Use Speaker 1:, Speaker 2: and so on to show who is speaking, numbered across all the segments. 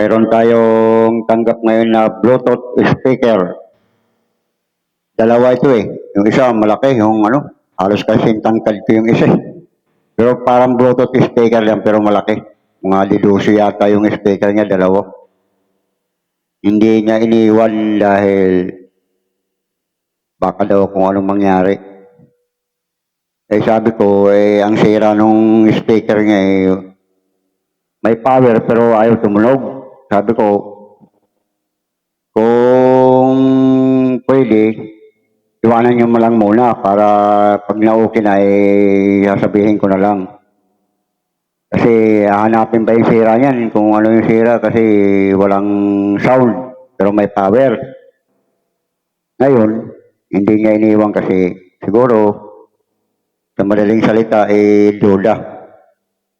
Speaker 1: Meron tayong tanggap ngayon na Bluetooth speaker. Dalawa ito eh. Yung isa malaki, yung ano, halos kasing tangkad ko yung isa. eh. Pero parang Bluetooth speaker lang pero malaki. Mga diluso yata yung speaker niya, dalawa. Hindi niya iniwan dahil baka daw kung anong mangyari. Eh sabi ko, eh ang sira nung speaker niya eh, may power pero ayaw tumunog. Sabi ko, kung pwede, iwanan niyo mo lang muna para pag na-okay na, eh, sasabihin ko na lang. Kasi hanapin ba yung sira niyan kung ano yung sira kasi walang sound pero may power. Ngayon, hindi niya iniwan kasi siguro sa madaling salita eh duda.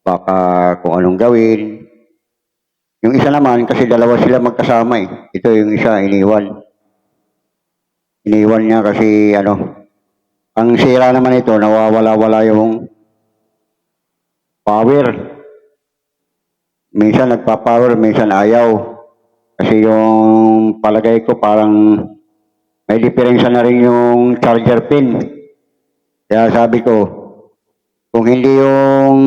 Speaker 1: Baka kung anong gawin. Yung isa naman kasi dalawa sila magkasama eh. Ito yung isa iniwan. Iniwan niya kasi ano ang sira naman ito nawawala-wala yung power. Minsan nagpa-power, minsan ayaw. Kasi yung palagay ko parang may diferensya na rin yung charger pin. Kaya sabi ko, kung hindi yung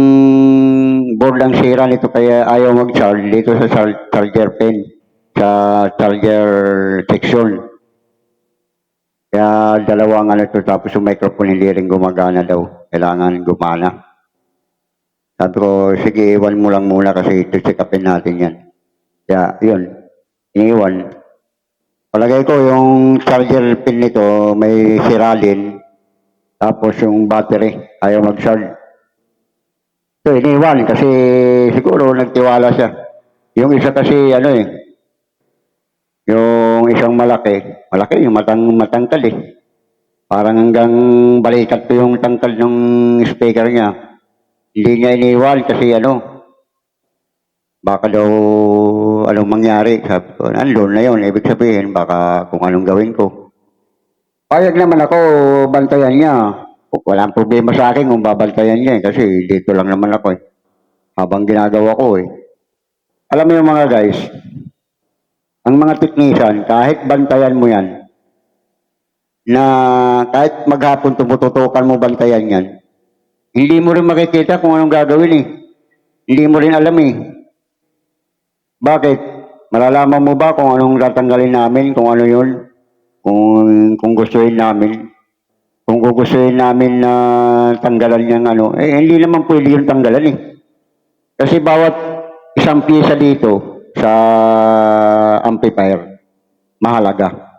Speaker 1: board ang sira nito kaya ayaw mag-charge dito sa char- charger pin, sa charger section. Kaya dalawang ano ito, tapos yung microphone hindi rin gumagana daw. Kailangan gumana. Sabi ko, sige, iwan mo lang muna kasi ito check-upin natin yan. Kaya, yun, iniwan. Palagay ko yung charger pin nito may sira din. Tapos yung battery, ayaw mag-charge. So, iniwan kasi siguro nagtiwala siya. Yung isa kasi, ano eh, yung isang malaki, malaki yung matang, matangkad eh. Parang hanggang balikat ko yung tangkad ng speaker niya. Hindi niya iniwan kasi ano, baka daw anong mangyari. Sabi ko, na yun. Ibig sabihin, baka kung anong gawin ko. Payag naman ako, bantayan niya. Walang problema sa akin kung babantayan niya eh, kasi dito lang naman ako eh. Habang ginagawa ko eh. Alam mo yung mga guys, ang mga technician, kahit bantayan mo yan, na kahit maghapon tumututukan mo bantayan yan, hindi mo rin makikita kung anong gagawin eh. Hindi mo rin alam eh. Bakit? Malalaman mo ba kung anong tatanggalin namin, kung ano yun? Kung, kung gustuin namin. Kung gugustuhin namin na tanggalan niyang ano, eh hindi naman pwede yung tanggalan eh. Kasi bawat isang pyesa dito sa amplifier, mahalaga.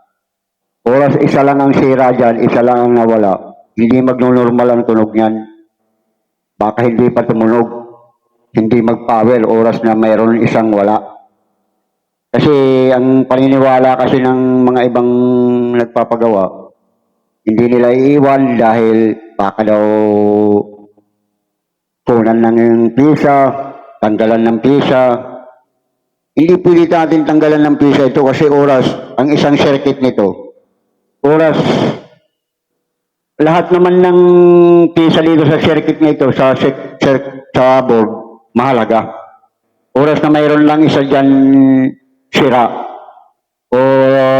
Speaker 1: Oras isa lang ang sira dyan, isa lang ang nawala. Hindi magno-normal ang tunog niyan. Baka hindi pa tumunog. Hindi mag-power oras na mayroon isang wala. Kasi ang paniniwala kasi ng mga ibang nagpapagawa, hindi nila iiwan dahil baka daw kunan lang yung pisa, tanggalan ng pisa. Hindi pwede natin tanggalan ng pisa ito kasi oras, ang isang circuit nito, oras, lahat naman ng pisa dito sa circuit nito, sa, sa board, mahalaga. Oras na mayroon lang isa dyan sira o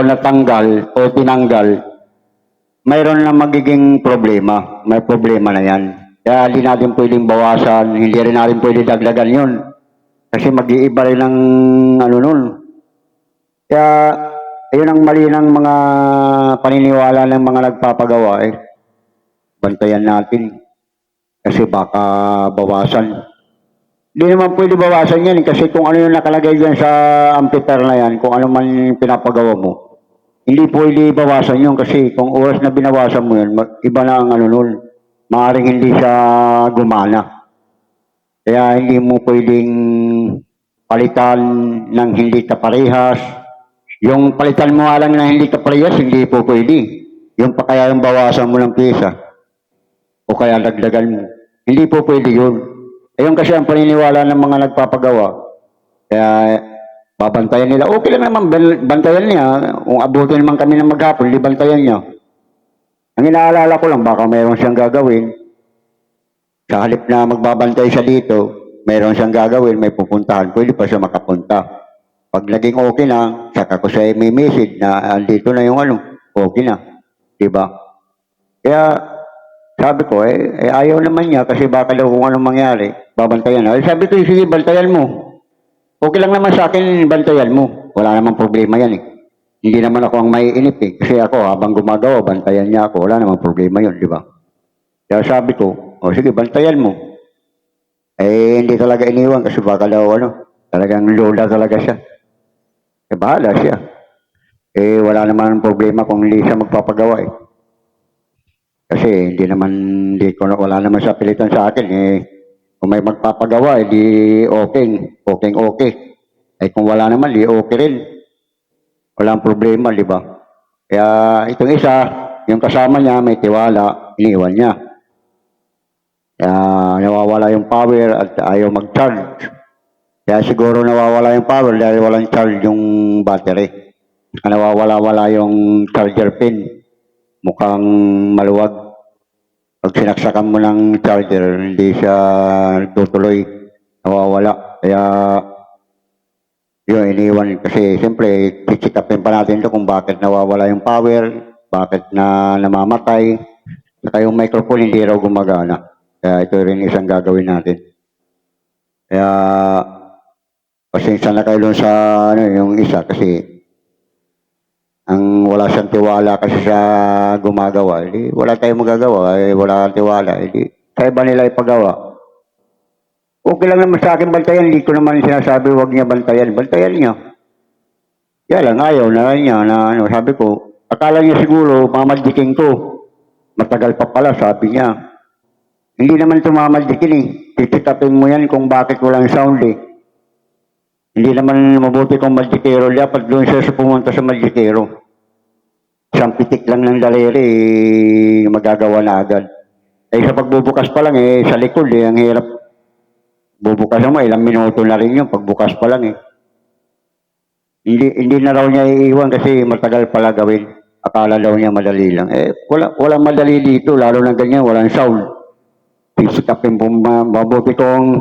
Speaker 1: natanggal o tinanggal, mayroon na magiging problema. May problema na yan. Kaya hindi natin pwedeng bawasan, hindi rin natin pwedeng dagdagan yun. Kasi mag-iiba rin ang ano nun. Kaya, yun ang mali ng mga paniniwala ng mga nagpapagawa eh. Bantayan natin. Kasi baka bawasan. Hindi naman pwede bawasan yan eh, kasi kung ano yung nakalagay dyan sa amplifier na yan, kung ano man pinapagawa mo, hindi pwede bawasan yun kasi kung oras na binawasan mo yun, iba na ang ano nun. Maaring hindi siya gumana. Kaya hindi mo pwedeng palitan ng hindi kaparehas. Yung palitan mo nga lang na hindi kaparehas, hindi po pwede. Yung pa kaya yung bawasan mo ng pyesa. O kaya dagdagan mo. Hindi po pwede yun. Ayun kasi ang paniniwala ng mga nagpapagawa. Kaya babantayan nila. Okay lang naman, ban- bantayan niya. Kung abutin naman kami ng maghapon, di bantayan niya. Ang inaalala ko lang, baka mayroon siyang gagawin. Sa halip na magbabantay siya dito, mayroon siyang gagawin, may pupuntahan. Pwede pa siya makapunta. Pag naging okay na, saka ko siya may message na andito na yung ano, okay na. Diba? Kaya sabi ko, eh, eh, ayaw naman niya kasi baka daw kung anong mangyari, babantayan. Eh, sabi ko, sige, bantayan mo. Okay lang naman sa akin, bantayan mo. Wala namang problema yan eh. Hindi naman ako ang may inip eh. Kasi ako, habang gumagawa, bantayan niya ako. Wala namang problema yun, di ba? Kaya sabi ko, o sige, bantayan mo. Eh, hindi talaga iniwan kasi baka daw ano, talagang lola talaga siya. Eh, bahala siya. Eh, wala naman problema kung hindi siya magpapagawa eh. Kasi hindi naman, hindi ko, wala naman siya pilitan sa akin eh. Kung may magpapagawa, eh, di okay, okay, okay. Eh, kung wala naman, di okay rin. Walang problema, di ba? Kaya itong isa, yung kasama niya, may tiwala, iniwan niya. Kaya nawawala yung power at ayaw mag-charge. Kaya siguro nawawala yung power dahil walang charge yung battery. Nawawala-wala yung charger pin. Mukhang maluwag. Pag sinaksakan mo ng charger, hindi siya tutuloy. Nawawala. Kaya yun, iniwan. Kasi siyempre, chichikapin pa natin ito kung bakit nawawala yung power, bakit na namamatay. Saka yung microphone hindi raw gumagana. Kaya ito rin isang gagawin natin. Kaya, pasensya na kayo sa ano, yung isa kasi ang wala siyang tiwala kasi sa gumagawa, eh, wala tayong magagawa, eh, wala kang tiwala, eh, sa iba nila ipagawa. Okay lang naman sa akin bantayan, hindi ko naman sinasabi huwag niya bantayan, bantayan niya. Kaya lang, ayaw na niya na ano, sabi ko, akala niya siguro mamadjiking ko. Matagal pa pala, sabi niya. Hindi naman tumamadjikin eh. Titikapin mo yan kung bakit walang sound eh. Hindi naman mabuti kung maljikero. Dapat doon siya pumunta sa maljikero. Isang pitik lang ng daliri, magagawa na agad. Eh sa pagbubukas pa lang eh, sa likod eh, ang hirap. Bubukas mo, ilang minuto na rin yun, pagbukas pa lang eh. Hindi, hindi na raw niya iiwan kasi matagal pala gawin. Akala daw niya madali lang. Eh, wala, wala madali dito, lalo na ganyan, walang sound. Pisikapin po, ma- mabuti kong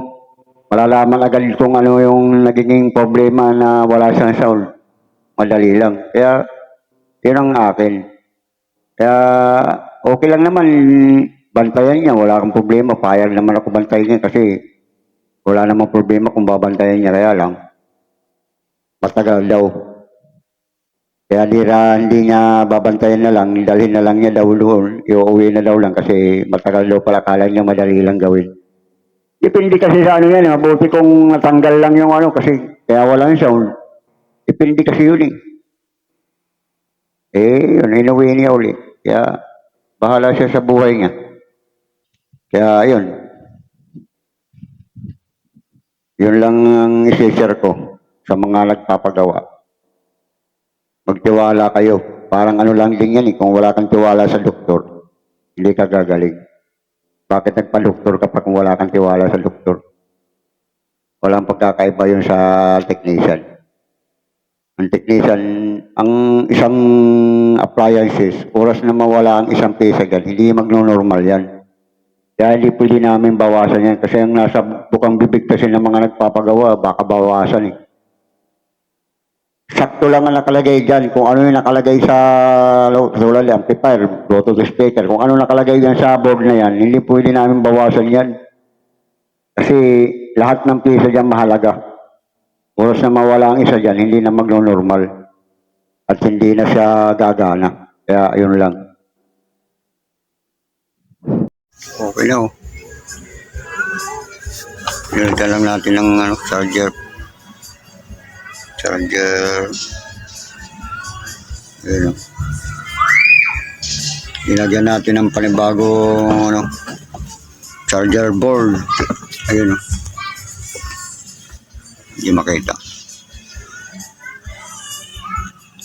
Speaker 1: malalaman agad kung ano yung nagiging problema na wala siyang sound. Madali lang. Kaya, yun ang akin. Kaya, okay lang naman, bantayan niya, wala kang problema. Payag naman ako bantayan niya kasi wala namang problema kung babantayan niya. Kaya lang, matagal daw. Kaya di ra, hindi niya babantayan na lang, dalhin na lang niya daw doon, iuwi na daw lang kasi matagal daw pala kala niya madali lang gawin. Depende kasi sa ano yan, eh. mabuti kung natanggal lang yung ano kasi kaya walang sound. Depende kasi yun eh. Eh, yun, inuwi niya uli. Kaya, bahala siya sa buhay niya. Kaya, yun. Yun lang ang isi-share ko sa mga nagpapagawa. Magtiwala kayo. Parang ano lang din yan eh. Kung wala kang tiwala sa doktor, hindi ka gagaling. Bakit nagpa-doktor ka pa kung wala kang tiwala sa doktor? Walang pagkakaiba yun sa technician. Ang technician, ang isang appliances, oras na mawala ang isang pesa dyan, hindi magno-normal yan. Kaya hindi pwede namin bawasan yan kasi ang nasa bukang bibig kasi ng mga nagpapagawa, baka bawasan eh. Sakto lang ang nakalagay dyan. Kung ano yung nakalagay sa tulad ng amplifier, Bluetooth speaker, kung ano nakalagay dyan sa board na yan, hindi pwede namin bawasan yan. Kasi lahat ng pisa dyan mahalaga. Oras na mawala ang isa dyan, hindi na magno-normal. At hindi na siya gagana. Kaya yun lang. Okay na oh. Nilagyan lang natin ng ano, charger. Charger. Yun oh. Nilagyan natin ng panibagong ano, charger board. Ayun oh. Hindi makita.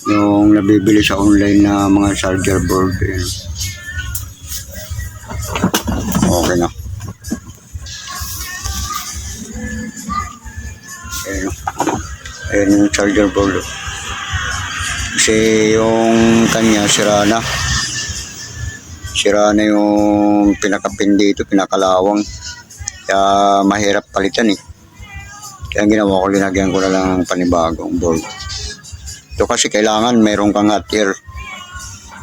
Speaker 1: Yung nabibili sa online na mga charger board. Ayun. Okay na. Ayun. Ayun yung charger board. Kasi yung kanya sira na. Sira na yung pinakapin dito, pinakalawang. Kaya mahirap palitan eh. Kaya ang ginawa ko, linagyan ko na lang ng panibagong board. Ito kasi kailangan mayroon kang hot air.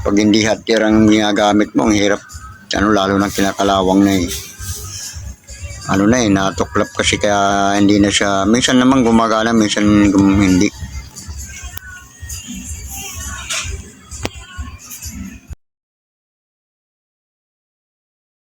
Speaker 1: Pag hindi hot air ang ginagamit mo, ang hirap. Ano, lalo ng kinakalawang na eh. Ano na eh, natuklap kasi kaya hindi na siya, minsan naman gumagana, minsan hindi.